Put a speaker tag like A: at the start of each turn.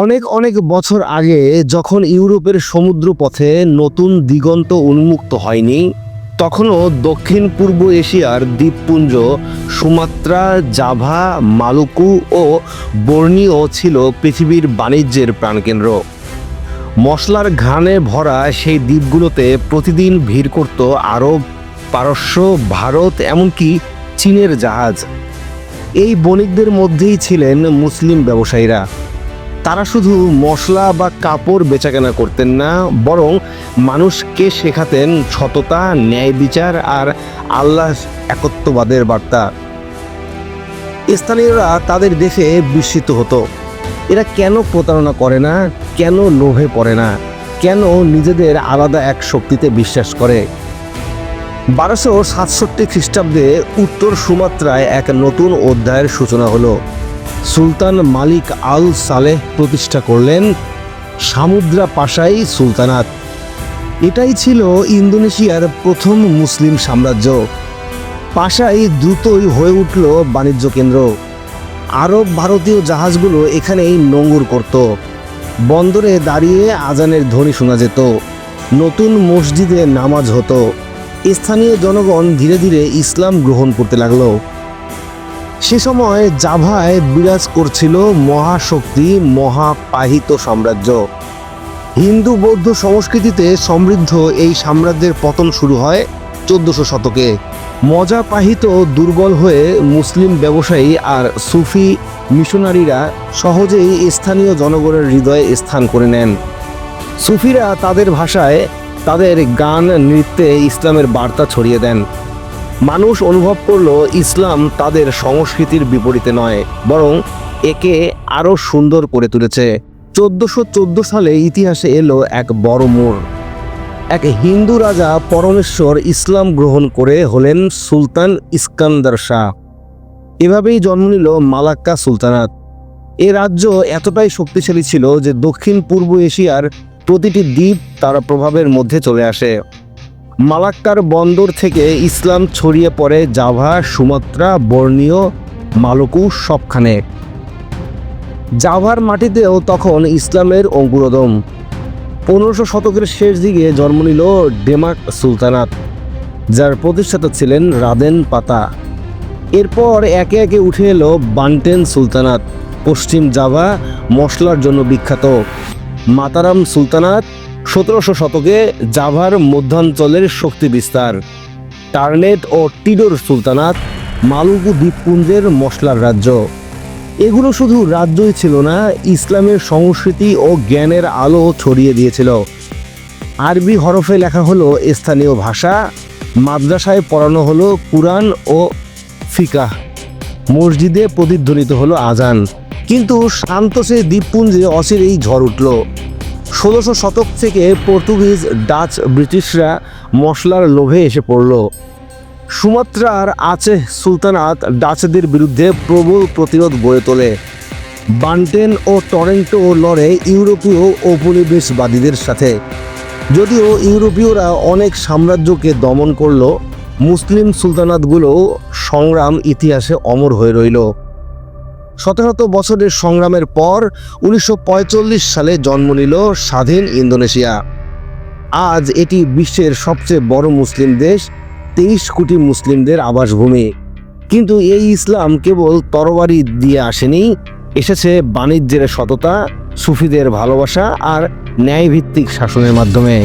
A: অনেক অনেক বছর আগে যখন ইউরোপের সমুদ্র পথে নতুন দিগন্ত উন্মুক্ত হয়নি, তখনও দক্ষিণ পূর্ব এশিয়ার দ্বীপপুঞ্জ, সুমাত্রা, জাভা, মালুকু ও বর্নিও ছিল পৃথিবীর বাণিজ্যের প্রাণকেন্দ্র। মশলার ঘানে ভরা সেই দ্বীপগুলোতে প্রতিদিন ভিড় করত আরব, পারস্য, ভারত, এমনকি চীনের জাহাজ। এই বণিকদের মধ্যেই ছিলেন মুসলিম ব্যবসায়ীরা। তারা শুধু মশলা বা কাপড় বেচাকেনা করতেন না, বরং মানুষকে শেখাতেন সততা, ন্যায় বিচার আর আল্লাহ একত্ববাদের বার্তা। স্থানীয়রা তাদের দেখে বিস্মিত হতো। এরা কেন প্রতারণা করে না? কেন লোভে পড়ে না? কেন নিজেদের আলাদা এক শক্তিতে বিশ্বাস করে? বারোশো সাতষট্টি খ্রিস্টাব্দে উত্তর সুমাত্রায় এক নতুন অধ্যায়ের সূচনা হলো। সুলতান মালিক আল সালেহ প্রতিষ্ঠা করলেন সামুদ্রা পাশাই সুলতানাত। এটাই ছিল ইন্দোনেশিয়ার প্রথম মুসলিম সাম্রাজ্য। পাশাই দ্রুতই হয়ে উঠল বাণিজ্য কেন্দ্র। আরব ভারতীয় জাহাজগুলো এখানেই নোঙর করত। বন্দরে দাঁড়িয়ে আজানের ধ্বনি শোনা যেত। নতুন মসজিদে নামাজ হতো। স্থানীয় জনগণ ধীরে ধীরে ইসলাম গ্রহণ করতে লাগল। সে সময় জাভায় বিরাজ করছিল মহাশক্তি, মহাপাহিত সাম্রাজ্য। হিন্দু বৌদ্ধ সংস্কৃতিতে সমৃদ্ধ এই সাম্রাজ্যের পতন শুরু হয় চোদ্দশো শতকে। মজা পাহিত দুর্বল হয়ে মুসলিম ব্যবসায়ী আর সুফি মিশনারিরা সহজেই স্থানীয় জনগণের হৃদয়ে স্থান করে নেন। সুফিরা তাদের ভাষায় তাদের গান, নৃত্যে ইসলামের বার্তা ছড়িয়ে দেন। মানুষ অনুভব করল ইসলাম তাদের সংস্কৃতির বিপরীতে নয়, বরং একে আরও সুন্দর করে তুলেছে। চোদ্দশো চোদ্দ সালে ইতিহাসে এলো এক বড় মোড়। এক হিন্দু রাজা পরমেশ্বর ইসলাম গ্রহণ করে হলেন সুলতান ইস্কান্দার শাহ। এভাবেই জন্ম নিল মালাক্কা সুলতানাত। এ রাজ্য এতটাই শক্তিশালী ছিল যে দক্ষিণ পূর্ব এশিয়ার প্রতিটি দ্বীপ তার প্রভাবের মধ্যে চলে আসে। মালাক্কার বন্দর থেকে ইসলাম ছড়িয়ে পড়ে জাভা, সুমাত্রা, বর্ণীয়, মালকু সবখানে। জাভার মাটিতেও তখন ইসলামের অঙ্কুরোদম পনেরোশো শতকের শেষ দিকে জন্ম নিল ডেমাক সুলতানাত, যার প্রতিষ্ঠাতা ছিলেন রাদেন পাতা। এরপর একে একে উঠে এলো বান্টেন সুলতানাত, পশ্চিম জাভা মশলার জন্য বিখ্যাত। মাতারাম সুলতানাত সতেরোশো শতকে জাভার মধ্যাঞ্চলের শক্তি বিস্তার, টার্নেট ও টিডোর সুলতানাত মালুকু দ্বীপপুঞ্জের মশলার রাজ্য। এগুলো শুধু রাজ্যই ছিল না, ইসলামের সংস্কৃতি ও জ্ঞানের আলো ছড়িয়ে দিয়েছিল। আরবি হরফে লেখা হলো স্থানীয় ভাষা, মাদ্রাসায় পড়ানো হলো কুরআন ও ফিকাহ। মসজিদে প্রতিধ্বনিত হলো আজান কিন্তু শান্ত সে দ্বীপপুঞ্জে অচিরেই ঝড় উঠল। ষোলোশো শতক থেকে পর্তুগিজ, ডাচ, ব্রিটিশরা মশলার লোভে এসে পড়ল। সুমাত্রার আছে সুলতানাত ডাচদের বিরুদ্ধে প্রবল প্রতিরোধ গড়ে তোলে। বান্টেন ও টরেন্টো লড়ে ইউরোপীয় ঔপনিবেশবাদীদের সাথে। যদিও ইউরোপীয়রা অনেক সাম্রাজ্যকে দমন করল, মুসলিম সুলতানাতগুলো সংগ্রাম ইতিহাসে অমর হয়ে রইল। শত শত বছরের সংগ্রামের পর উনিশশো সালে জন্ম নিল স্বাধীন ইন্দোনেশিয়া। আজ এটি বিশ্বের সবচেয়ে বড় মুসলিম দেশ, তেইশ কোটি মুসলিমদের আবাসভূমি। কিন্তু এই ইসলাম কেবল তরবারি দিয়ে আসেনি, এসেছে বাণিজ্যের সততা, সুফিদের ভালোবাসা আর ন্যায়ভিত্তিক শাসনের মাধ্যমে।